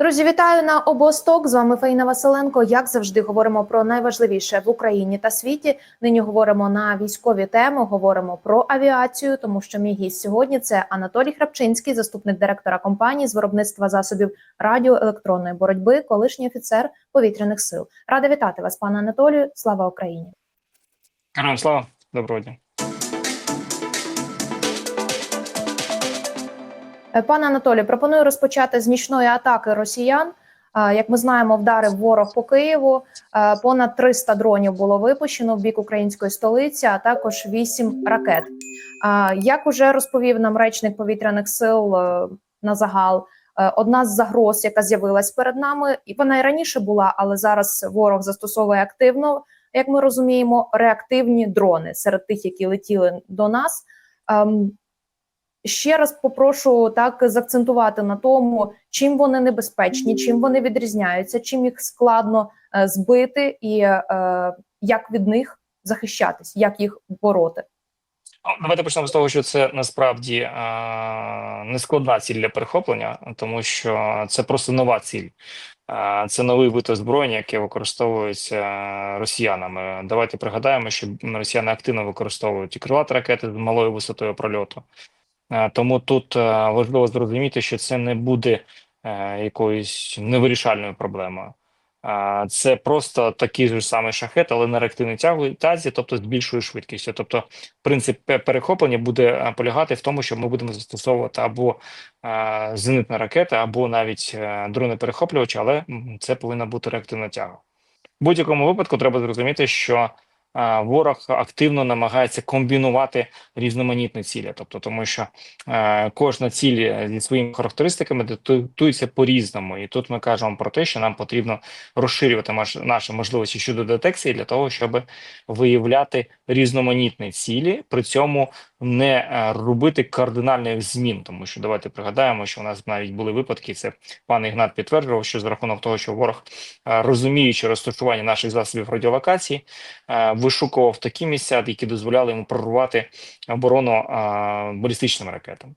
Друзі, вітаю на обосток. З вами Фаїна Василенко. Як завжди, говоримо про найважливіше в Україні та світі. Нині говоримо на військові теми. Говоримо про авіацію, тому що мій гість сьогодні це Анатолій Храпчинський, заступник директора компанії з виробництва засобів радіоелектронної боротьби, колишній офіцер повітряних сил. Рада вітати вас, пане Анатолію. Слава Україні! Героям слава, доброго дня. Пане Анатолію, пропоную розпочати з нічної атаки росіян. Е, Як ми знаємо, вдарив ворог по Києву. Е, Понад 300 дронів було випущено в бік української столиці, а також 8 ракет. Е, Як уже розповів нам речник повітряних сил е, на загал, е, одна з загроз, яка з'явилась перед нами, і вона і раніше була, але зараз ворог застосовує активно, як ми розуміємо, реактивні дрони серед тих, які летіли до нас. Ще раз попрошу так заакцентувати на тому, чим вони небезпечні, чим вони відрізняються, чим їх складно е, збити, і е, як від них захищатись, як їх бороти. Давайте почнемо з того, що це насправді е, нескладна ціль для перехоплення, тому що це просто нова ціль. Е, Це новий вид озброєння, яке використовується е, росіянами. Давайте пригадаємо, що росіяни активно використовують і крилаті ракети з малою висотою прольоту. Е, Тому тут е, важливо зрозуміти, що це не буде е, якоюсь невирішальною проблемою. Це просто такий же самий шахет, але на реактивній тягу- тязі, тобто з більшою швидкістю. Тобто, принцип перехоплення буде полягати в тому, що ми будемо застосовувати або зенитні ракети, або навіть дрони перехоплювачі, але це повинна бути реактивна тяга. В будь-якому випадку треба зрозуміти, що ворог активно намагається комбінувати різноманітні цілі, тобто тому, що е, кожна ціль зі своїми характеристиками датується по-різному, і тут ми кажемо про те, що нам потрібно розширювати наші можливості щодо детекції для того, щоб виявляти різноманітні цілі, при цьому не е, робити кардинальних змін. Тому що давайте пригадаємо, що у нас навіть були випадки. Це пан Ігнат підтверджував, що за рахунок того, що ворог, е, розуміючи розташування наших засобів радіолокації, е, вишукував такі місця, які дозволяли йому прорвати оборону е, балістичним ракетам е,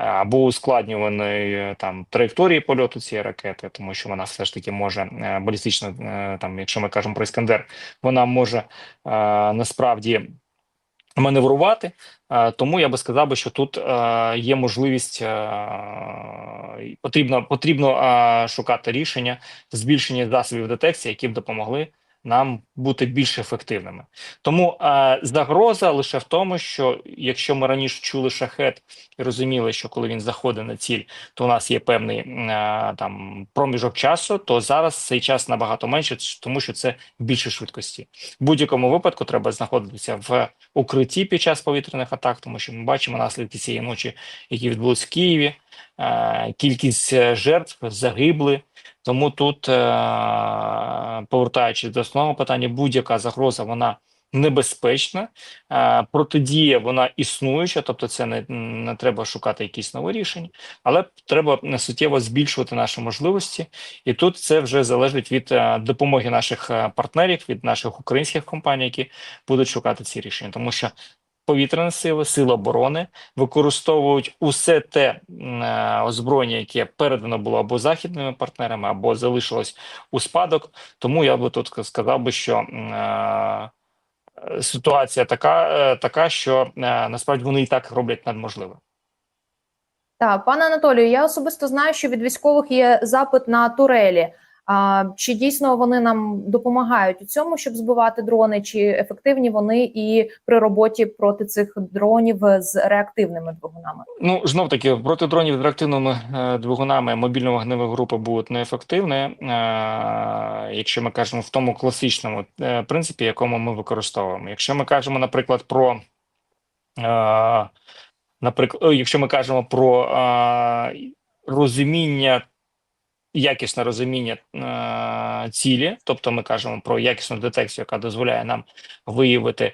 або ускладнюваної там траєкторії польоту цієї ракети, тому що вона все ж таки може балістично, там, якщо ми кажемо про іскандер, вона може насправді маневрувати. Е, Тому я би сказав би, що тут е, є можливість е, потрібно потрібно шукати рішення збільшення засобів детекції, які б допомогли нам бути більш ефективними. Тому е, загроза лише в тому, що якщо ми раніше чули шахет і розуміли, що коли він заходить на ціль, то у нас є певний е, там проміжок часу, то зараз цей час набагато менше, тому що це більше швидкості. В будь-якому випадку треба знаходитися в укритті під час повітряних атак, тому що ми бачимо наслідки цієї ночі, які відбулись в Києві. Е, Кількість е, жертв загибли. Тому тут, е, повертаючись до основного питання, будь-яка загроза вона небезпечна, е, протидія вона існуюча, тобто це не, не треба шукати якісь нові рішення, але треба суттєво збільшувати наші можливості, і тут це вже залежить від е, допомоги наших партнерів, від наших українських компаній, які будуть шукати ці рішення, тому що. Повітряні сили, сили оборони використовують усе те е, озброєння, яке передано було або західними партнерами, або залишилось у спадок. Тому я би тут сказав би, що е, ситуація така, е, така, що е, насправді вони і так роблять надможливе. Так, пане Анатолію, я особисто знаю, що від військових є запит на турелі. Чи дійсно вони нам допомагають у цьому, щоб збивати дрони? Чи ефективні вони і при роботі проти цих дронів з реактивними двигунами? Ну знов таки проти дронів з реактивними е, двигунами мобільно-вогневі групи будуть неефективні, е, якщо ми кажемо в тому класичному е, принципі, якому ми використовуємо. Якщо ми кажемо, наприклад, про наприклад, якщо ми кажемо про розуміння. Якісне розуміння е, цілі, тобто ми кажемо про якісну детекцію, яка дозволяє нам виявити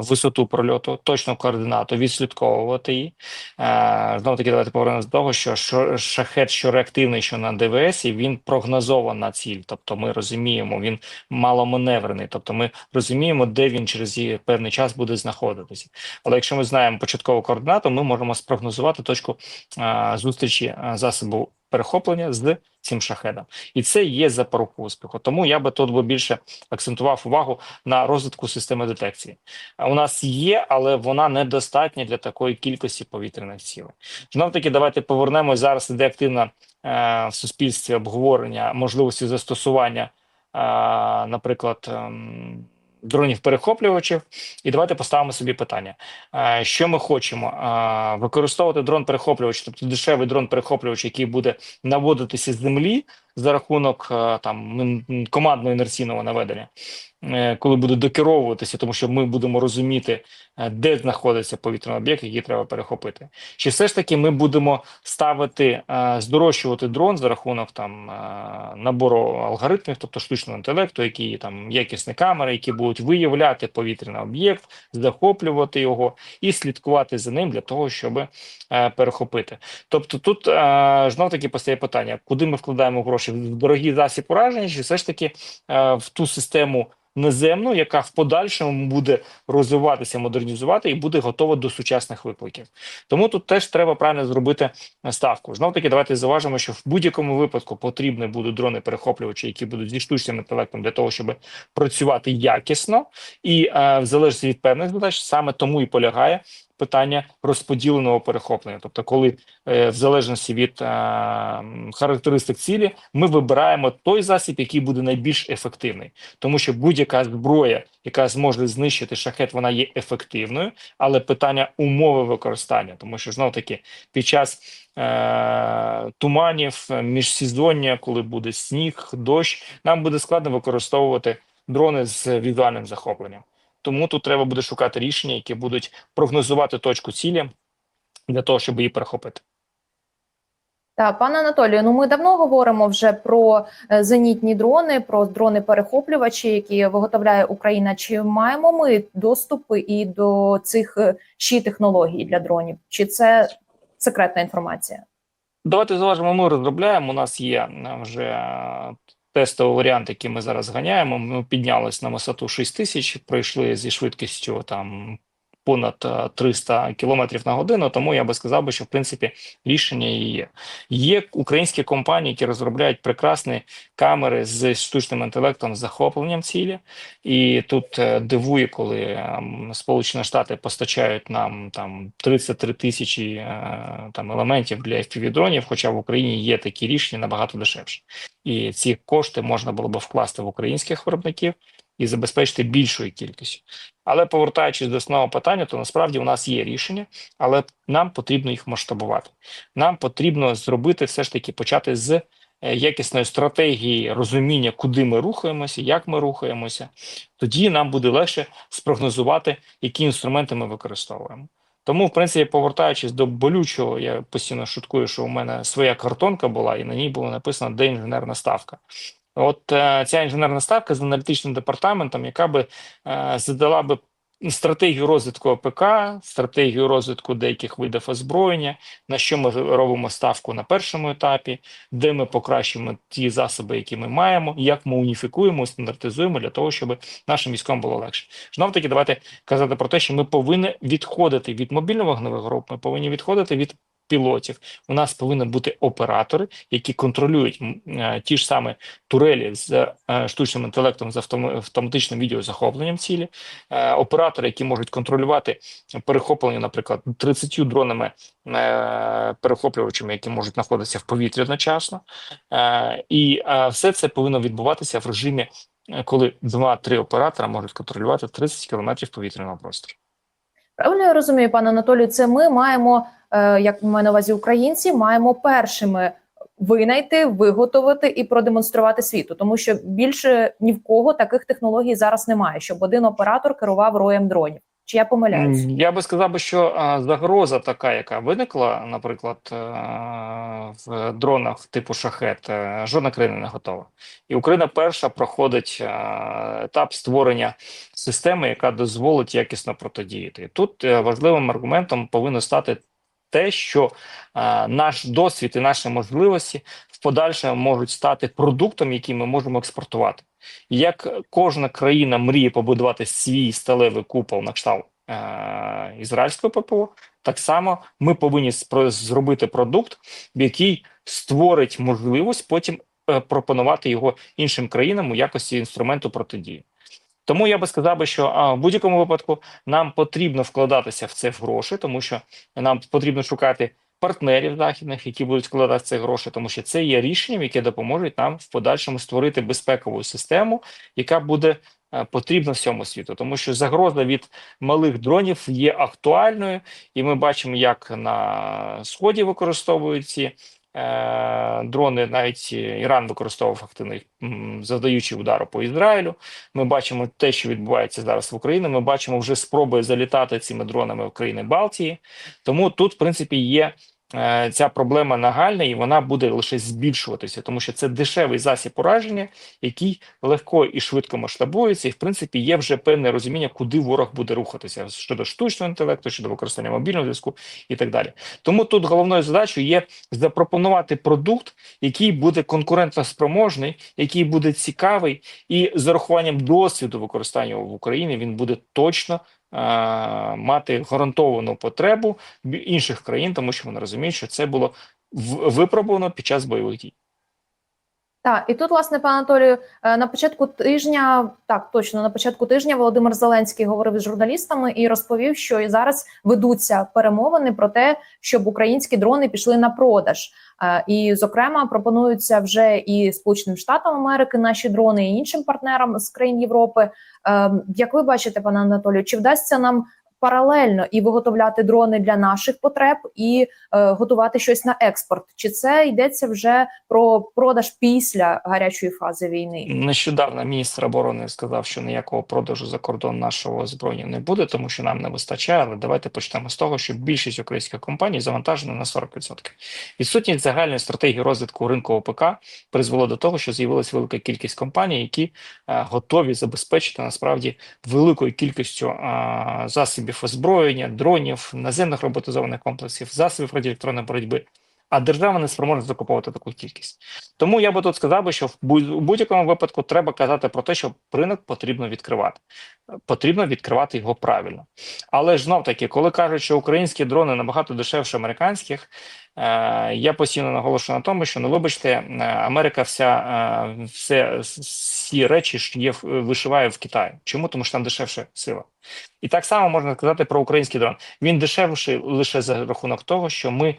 висоту прольоту, точну координату, відслідковувати її. Е, Знову таки, давайте повернемося до того, що, шахет, що реактивний, що на ДВС, і він прогнозована ціль. Тобто ми розуміємо, він маломаневрений, тобто ми розуміємо, де він через певний час буде знаходитися. Але якщо ми знаємо початкову координату, ми можемо спрогнозувати точку е, зустрічі е, засобу перехоплення з цим шахедом, і це є запорука успіху. Тому я би тут би більше акцентував увагу на розвитку системи детекції. А У нас є, але вона недостатня для такої кількості повітряних цілей. Знов таки, давайте повернемось зараз. Іде активно е, в суспільстві обговорення можливості застосування, е, наприклад. ем, Дронів перехоплювачів, і давайте поставимо собі питання: Е, що ми хочемо використовувати дрон перехоплювач, тобто дешевий дрон перехоплювач, який буде наводитися з землі за рахунок е, там командно інерційного наведення, е, коли буде докеровуватися, тому що ми будемо розуміти, е, де знаходиться повітряний об'єкт, який треба перехопити. Чи все ж таки ми будемо ставити, здорожчувати дрон за рахунок там набору алгоритмів, тобто штучного інтелекту, які там якісні камери, які будуть виявляти повітряний об'єкт, захоплювати його і слідкувати за ним для того, щоб перехопити. Тобто, тут знов таки постає питання: куди ми вкладаємо гроші в дорогі засіб ураження, чи все ж таки е, в ту систему. Наземну, яка в подальшому буде розвиватися, модернізувати і буде готова до сучасних викликів. Тому тут теж треба правильно зробити ставку. Знов таки, давайте заважимо, що в будь-якому випадку потрібні будуть дрони перехоплювачі, які будуть зі штучним інтелектом для того, щоб працювати якісно, і е, в залежності від певних задач, саме тому і полягає питання розподіленого перехоплення. Тобто, коли е, в залежності від е, характеристик цілі, ми вибираємо той засіб, який буде найбільш ефективний, тому що будь-яка зброя, яка зможе знищити шахет, вона є ефективною, але питання умови використання, тому що знов таки під час е, туманів, міжсезоння, коли буде сніг, дощ, нам буде складно використовувати дрони з візуальним захопленням. Тому тут треба буде шукати рішення, які будуть прогнозувати точку цілі для того, щоб її перехопити. Так, пане Анатолію, ну ми давно говоримо вже про е, зенітні дрони, про дрони перехоплювачі, які виготовляє Україна. Чи маємо ми доступи і до цих е, ще технологій для дронів? Чи це секретна інформація? Давайте зважимо, ми розробляємо. У нас є е, вже тестовий варіант, який ми зараз ганяємо. Ми піднялись на висоту 6 тисяч, пройшли зі швидкістю там понад е, 300 км на годину. Тому я би сказав що в принципі рішення є. Є українські компанії, які розробляють прекрасні камери з штучним інтелектом, з захопленням цілі. І тут е, дивує, коли ем, Сполучені Штати постачають нам там 33 тисячі е, там елементів для FPV-дронів, хоча в Україні є такі рішення набагато дешевше. І ці кошти можна було б вкласти в українських виробників і забезпечити більшою кількістю. Але повертаючись до основного питання, то насправді у нас є рішення, але нам потрібно їх масштабувати. Нам потрібно зробити все ж таки почати з е, якісної стратегії розуміння, куди ми рухаємося, як ми рухаємося. Тоді нам буде легше спрогнозувати, які інструменти ми використовуємо. Тому, в принципі, повертаючись до болючого, я постійно шуткую, що у мене своя картонка була, і на ній було написано де інженерна ставка. От е, ця інженерна ставка з аналітичним департаментом, яка би е, задала би стратегію розвитку ОПК, стратегію розвитку деяких видів озброєння, на що ми робимо ставку на першому етапі, де ми покращимо ті засоби, які ми маємо, як ми уніфікуємо, стандартизуємо для того, щоб нашим військовим було легше. Знов таки, давайте казати про те, що ми повинні відходити від мобільно-вогневих груп, ми повинні відходити від пілотів. У нас повинні бути оператори, які контролюють е, ті ж самі турелі з е, штучним інтелектом з автом- автоматичним відеозахопленням цілі, е, оператори, які можуть контролювати перехоплення, наприклад, 30 дронами перехоплювачами, які можуть знаходитися в повітрі одночасно. І все це повинно відбуватися в режимі, коли два-три оператора можуть контролювати 30 кілометрів повітряного простору. Правильно я розумію, пане Анатолію, це ми маємо, як маю на увазі українці, маємо першими винайти, виготовити і продемонструвати світу, тому що більше ні в кого таких технологій зараз немає, щоб один оператор керував роєм дронів. Чи я помиляюсь? Я би сказав що загроза така, яка виникла, наприклад, е, в дронах типу шахет, е, жодна країна не готова. І Україна перша проходить е, етап створення системи, яка дозволить якісно протидіяти. Тут е, важливим аргументом повинно стати те, що е, наш досвід і наші можливості в подальшому можуть стати продуктом, який ми можемо експортувати. Як кожна країна мріє побудувати свій сталевий купол на кшталт е- ізраїльського ППО, так само ми повинні зробити продукт, який створить можливість потім е, пропонувати його іншим країнам у якості інструменту протидії. Тому я би сказав би, що а, в будь-якому випадку нам потрібно вкладатися в це в гроші, тому що нам потрібно шукати партнерів західних, які будуть вкладати в це гроші, тому що це є рішенням, яке допоможуть нам в подальшому створити безпекову систему, яка буде е, потрібна всьому світу, тому що загроза від малих дронів є актуальною, і ми бачимо, як на сході використовують ці е, дрони. Навіть Іран використовував активно завдаючи удару по Ізраїлю. Ми бачимо те, що відбувається зараз в Україні. Ми бачимо вже спроби залітати цими дронами в країни Балтії. Тому тут, в принципі, є е, ця проблема нагальна, і вона буде лише збільшуватися, тому що це дешевий засіб ураження, який легко і швидко масштабується, і в принципі є вже певне розуміння, куди ворог буде рухатися щодо штучного інтелекту, щодо використання мобільного зв'язку і так далі. Тому тут головною задачою є запропонувати продукт, який буде конкурентоспроможний, який буде цікавий, і з урахуванням досвіду використання в Україні він буде точно е, мати гарантовану потребу інших країн, тому що вони розуміють, що це було в- випробовано під час бойових дій. Так, і тут, власне, пане Анатолію, е, на початку тижня, так точно на початку тижня Володимир Зеленський говорив з журналістами і розповів, що і зараз ведуться перемовини про те, щоб українські дрони пішли на продаж. Е, І, зокрема, пропонуються вже і Сполученим Штатам Америки наші дрони, і іншим партнерам з країн Європи. Е, Як ви бачите, пане Анатолію, чи вдасться нам паралельно і виготовляти дрони для наших потреб, і е, готувати щось на експорт? Чи це йдеться вже про продаж після гарячої фази війни? Нещодавно міністр оборони сказав, що ніякого продажу за кордон нашого озброєння не буде, тому що нам не вистачає. Але давайте почнемо з того, що більшість українських компаній завантажена на 40%. Відсутність загальної стратегії розвитку ринку ОПК призвело до того, що з'явилася велика кількість компаній, які е, готові забезпечити насправді великою кількістю е, засобів озброєння, дронів, наземних роботизованих комплексів, засобів радіоелектронної боротьби. А держава не спроможна закуповувати таку кількість. Тому я би тут сказав би, що в будь-якому випадку треба казати про те, що ринок потрібно відкривати. Потрібно відкривати його правильно. Але ж знов таки, коли кажуть, що українські дрони набагато дешевше американських, е, я постійно наголошую на тому, що ну вибачте, е, Америка вся е, все всі речі є вишиває в Китаї. Чому? Тому що там дешевша сила. І так само можна сказати про український дрон. Він дешевший лише за рахунок того, що ми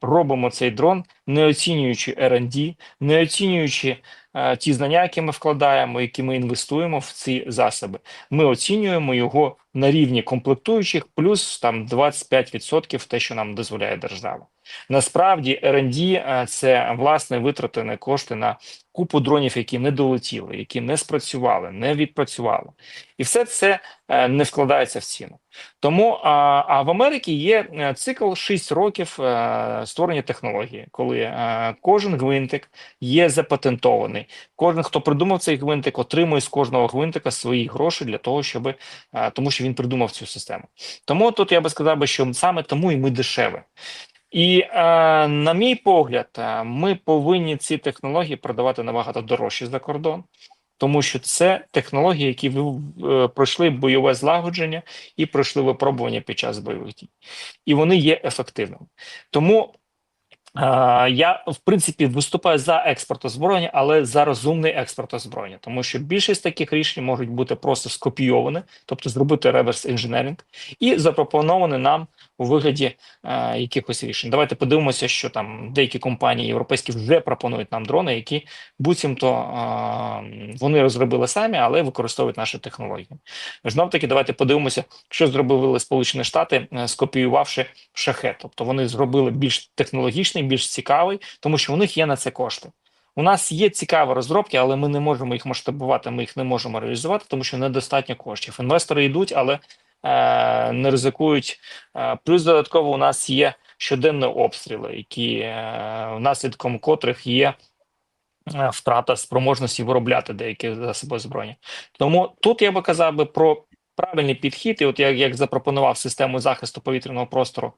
робимо цей дрон, не оцінюючи R&D, не оцінюючи е, ті знання, які ми вкладаємо, які ми інвестуємо в ці засоби. Ми оцінюємо його на рівні комплектуючих, плюс там 25% те, що нам дозволяє держава. Насправді, R&D е, – це власне витратені кошти на купу дронів, які не долетіли, які не спрацювали, не відпрацювали, і все це е, не вкладається в ціну. Тому а, а в Америці є е, цикл 6 років створення технології, коли кожен гвинтик є запатентований. Кожен, хто придумав цей гвинтик, отримує з кожного гвинтика свої гроші для того, щоб тому, що він придумав цю систему. Тому тут я би сказав що саме тому і ми дешеві. І е, на мій погляд, е, ми повинні ці технології продавати набагато дорожче за кордон, тому що це технології, які е, пройшли бойове злагодження і пройшли випробування під час бойових дій, і вони є ефективними. Тому я в принципі виступаю за експорт озброєння, але за розумний експорт озброєння, тому що більшість таких рішень можуть бути просто скопійовані, тобто зробити реверс інженеринг, і запропоновані нам у вигляді е, якихось рішень. Давайте подивимося, що там деякі компанії європейські вже пропонують нам дрони, які буцімто е, вони розробили самі, але використовують наші технології. Знов таки, давайте подивимося, що зробили Сполучені Штати, е, скопіювавши шахет. Тобто вони зробили більш технологічний, більш цікавий, тому що у них є на це кошти. У нас є цікаві розробки, але ми не можемо їх масштабувати, ми їх не можемо реалізувати, тому що недостатньо коштів. Інвестори йдуть, але е, не ризикують. Е, плюс додатково у нас є щоденні обстріли, які е, наслідком котрих є е, втрата спроможності виробляти деякі засоби озброєння. Тому тут я би казав би про правильний підхід, і от як, як запропонував систему захисту повітряного простору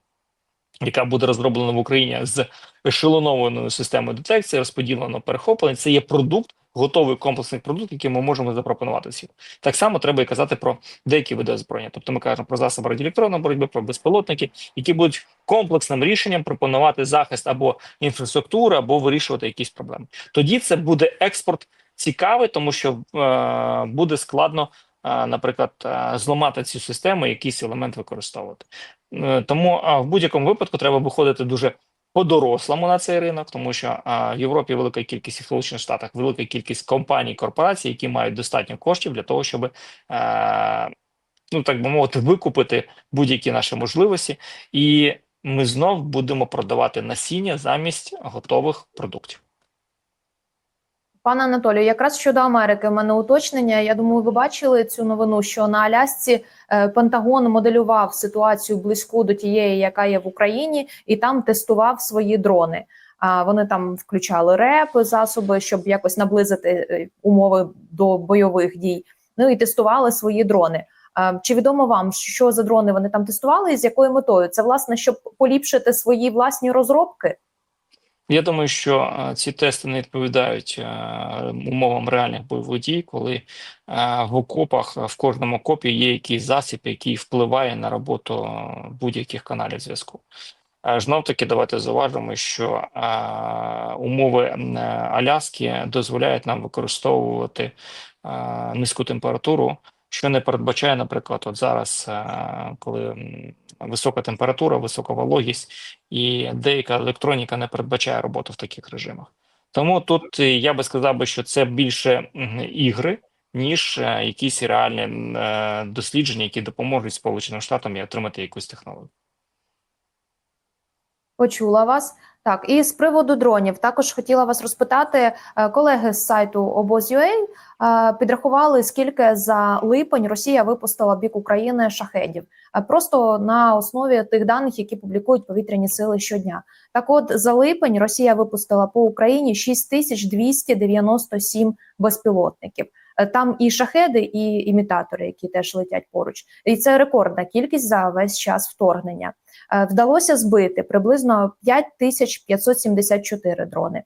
яка буде розроблена в Україні з ешелонованою системою детекції, розподілено перехоплень. Це є продукт, готовий комплексний продукт, який ми можемо запропонувати світу. Так само треба і казати про деякі види озброєння. Тобто ми кажемо про засоби радіоелектронної боротьби, про безпілотники, які будуть комплексним рішенням пропонувати захист або інфраструктури, або вирішувати якісь проблеми. Тоді це буде експорт цікавий, тому що е, буде складно, наприклад, зламати цю систему, якийсь елемент використовувати. Е, тому в будь-якому випадку треба виходити дуже по-дорослому на цей ринок, тому що в Європі велика кількість і в Сполучених Штатах велика кількість компаній, корпорацій, які мають достатньо коштів для того, щоб ну так би мовити, викупити будь-які наші можливості, і ми знов будемо продавати насіння замість готових продуктів. Пане Анатолію, якраз щодо Америки, в мене уточнення. Я думаю, ви бачили цю новину, що на Алясці е, Пентагон моделював ситуацію близьку до тієї, яка є в Україні, і там тестував свої дрони. А вони там включали реп засоби, щоб якось наблизити е, умови до бойових дій. Ну і тестували свої дрони. Чи відомо вам, що за дрони вони там тестували і з якою метою? Це власне щоб поліпшити свої власні розробки? Я думаю, що е, ці тести не відповідають е, умовам реальних бойових дій, коли е, в окопах в кожному окопі є якийсь засіб, який впливає на роботу будь-яких каналів зв'язку. Знов таки, давайте зауважимо, що умови Аляски дозволяють нам використовувати низьку температуру, що не передбачає, наприклад, от зараз, коли висока температура, висока вологість і деяка електроніка не передбачає роботу в таких режимах. Тому тут е, я би сказав би, що це більше ігри, ніж е, якісь реальні е, дослідження, які допоможуть Сполученим Штатам і отримати якусь технологію. Почула вас. Так, і з приводу дронів також хотіла вас розпитати. е, Колеги з сайту обоз.ua е, підрахували, скільки за липень Росія випустила бік України шахедів. Е, Просто на основі тих даних, які публікують повітряні сили щодня. Так, от за липень Росія випустила по Україні 6297 безпілотників. Е, Там і шахеди, і імітатори, які теж летять поруч. І це рекордна кількість за весь час вторгнення. Е, Вдалося збити приблизно 5574 дрони.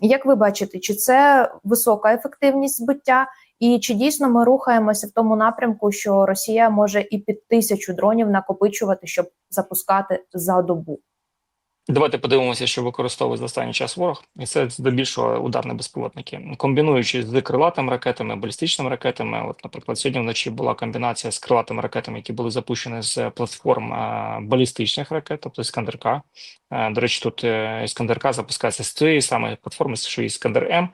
Як ви бачите, чи це висока ефективність збиття, і чи дійсно ми рухаємося в тому напрямку, що Росія може і під тисячу дронів накопичувати, щоб запускати за добу? Давайте подивимося, що використовує за останній час ворог, і це здебільшого ударні безпілотники, комбінуючи з крилатими ракетами, балістичними ракетами. От, наприклад, сьогодні вночі була комбінація з крилатими ракетами, які були запущені з платформ балістичних ракет, тобто Іскандер-К. Е, До речі, тут е, Іскандер-К запускається з цієї самої платформи, що Іскандер М.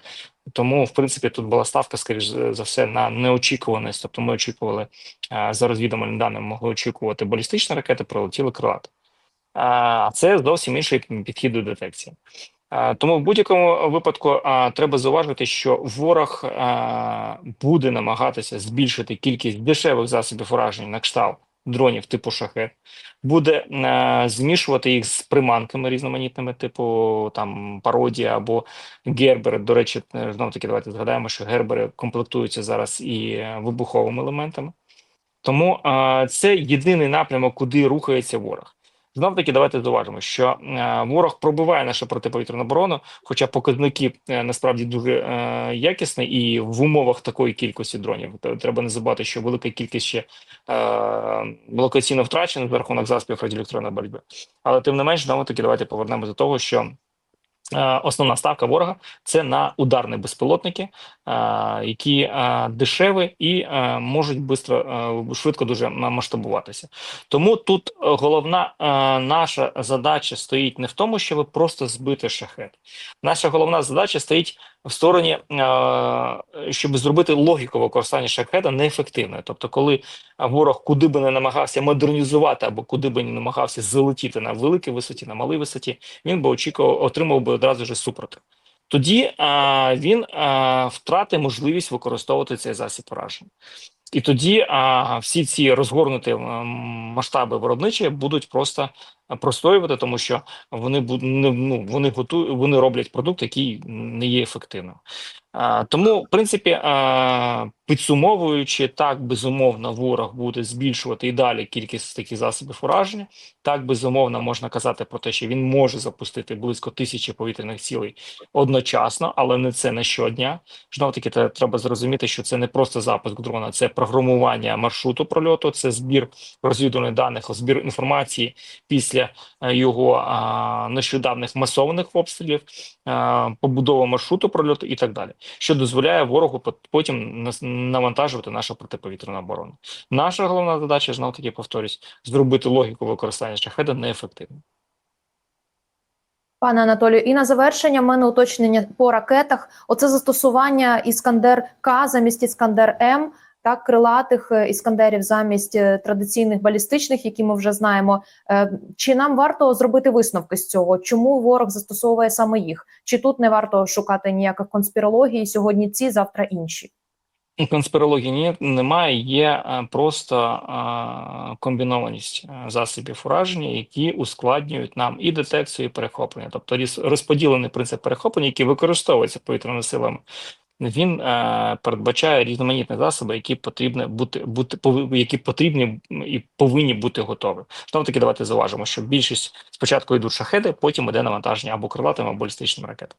Тому, в принципі, тут була ставка, скоріш за все, на неочікуваність. Тобто, ми очікували е, за розвідувальними даними, могли очікувати балістичні ракети, прилетіли крилати. А це зовсім інший підхід до детекції. Тому в будь-якому випадку треба зауважити, що ворог буде намагатися збільшити кількість дешевих засобів ураження на кшталт дронів типу шахет, буде змішувати їх з приманками різноманітними, типу там пародія або гербери. До речі, знов таки давайте згадаємо, що гербери комплектуються зараз і вибуховими елементами. Тому це єдиний напрямок, куди рухається ворог. Знов таки, давайте зуважимо, що е, ворог пробиває нашу протиповітряну оборону, хоча показники е, насправді дуже е, якісні, і в умовах такої кількості дронів треба не забувати, що велика кількість ще локаційно втрачена за рахунок засобів радіоелектронної боротьби. Але тим не менш, знову таки, давайте повернемося до того, що. Е, Основна ставка ворога це на ударні безпілотники, е, які е, дешеві і можуть е, швидко дуже масштабуватися. Тому тут головна наша задача стоїть не в тому, щоб просто збити шахет. Наша головна задача стоїть в стороні, е, щоб зробити логіку використання шахеда неефективною. Тобто, коли ворог куди би не намагався модернізувати або куди би не намагався залетіти на великій висоті, на малій висоті, він би очікував, отримав би одразу ж супротив. Тоді а, він а, втратить можливість використовувати цей засіб пораження. І тоді а, всі ці розгорнуті масштаби виробничі будуть просто простоювати, тому що вони ну, вони готують, вони роблять продукт, який не є ефективним. Тому, в принципі, підсумовуючи, так безумовно, ворог буде збільшувати і далі кількість таких засобів ураження. Так безумовно можна казати про те, що він може запустити близько тисячі повітряних цілей одночасно, але не це не щодня. Знову таки, треба зрозуміти, що це не просто запуск дрона, це програмування маршруту прольоту, це збір розвідувальних даних, збір інформації після е, його нещодавних масованих обстрілів, побудова маршруту прольоту і так далі, що дозволяє ворогу потім навантажувати нашу протиповітряну оборону. Наша головна задача знов таки повторюсь, зробити логіку використання шахеда неефективною. Пане Анатолію, і на завершення в мене уточнення по ракетах. Оце застосування Іскандер К замість Іскандер М, так крилатих е, іскандерів замість е, традиційних балістичних, які ми вже знаємо. Е, Чи нам варто зробити висновки з цього? Чому ворог застосовує саме їх? Чи тут не варто шукати ніяких конспірологій? Сьогодні ці, завтра інші? Конспірології ні, немає, є просто комбінованість засобів ураження, які ускладнюють нам і детекцію, і перехоплення. Тобто розподілений принцип перехоплення, який використовується повітряними силами, він е, передбачає різноманітні засоби, які потрібні бути, бути пови- які потрібні і повинні бути готові. Знову таки, давайте зауважимо, що більшість спочатку йдуть шахеди, потім іде навантаження або крилатими, або балістичними ракетами.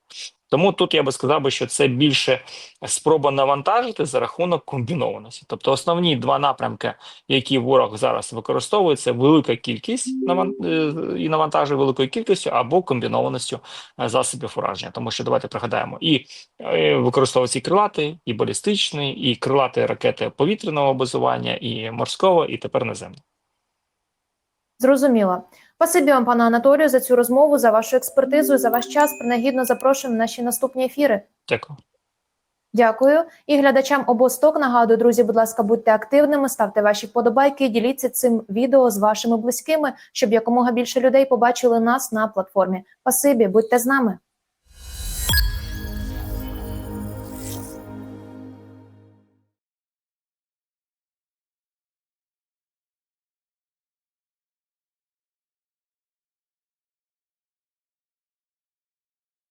Тому тут я би сказав би, що це більше спроба навантажити за рахунок комбінованості. Тобто основні два напрямки, які ворог зараз використовує, це велика кількість наван- е, і навантажує великою кількістю або комбінованістю е, засобів ураження. Тому що давайте пригадаємо, і е, використовується і крилатий, і балістичний, і крилаті ракети повітряного базування, і морського, і тепер наземного. Зрозуміло. Спасибі вам, пане Анатолію, за цю розмову, за вашу експертизу, за ваш час. Принагідно запрошуємо на наші наступні ефіри. Дякую. Дякую. І глядачам обосток нагадую, друзі, будь ласка, будьте активними, ставте ваші вподобайки, діліться цим відео з вашими близькими, щоб якомога більше людей побачили нас на платформі. Спасибі, будьте з нами.